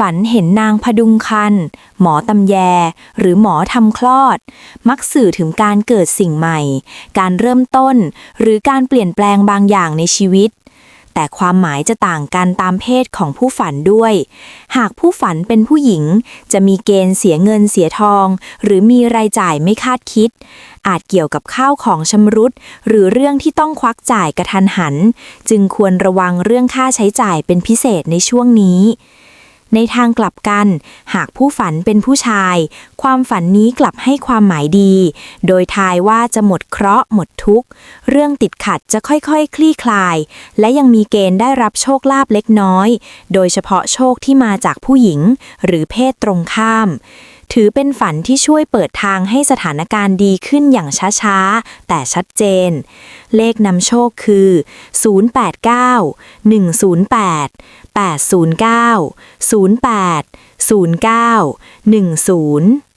ฝันเห็นนางพดุงคัน หมอตำแย หรือหมอทำคลอด มักสื่อถึงการเกิดสิ่งใหม่ การเริ่มต้น หรือการเปลี่ยนแปลงบางอย่างในชีวิต แต่ความหมายจะต่างกันตามเพศของผู้ฝันด้วย หากผู้ฝันเป็นผู้หญิง จะมีเกณฑ์เสียเงินเสียทอง หรือมีรายจ่ายไม่คาดคิดอาจเกี่ยวกับข้าวของชำรุด หรือเรื่องที่ต้องควักจ่ายกระทันหัน จึงควรระวังเรื่องค่าใช้จ่ายเป็นพิเศษในช่วงนี้ ในทางกลับกัน หากผู้ฝันเป็นผู้ชาย ความฝันนี้กลับให้ความหมายดี โดยทายว่าจะหมดเคราะห์หมดทุกข์ เรื่องติดขัดจะค่อยๆคลี่คลาย และยังมีเกณฑ์ได้รับโชคลาภเล็กน้อย โดยเฉพาะโชคที่มาจากผู้หญิง หรือเพศตรงข้าม ถือเป็นฝันที่ช่วยเปิดทางให้สถานการณ์ดีขึ้นอย่างช้าๆ แต่ชัดเจน เลขนำโชคคือ 089 108 809 08 09 10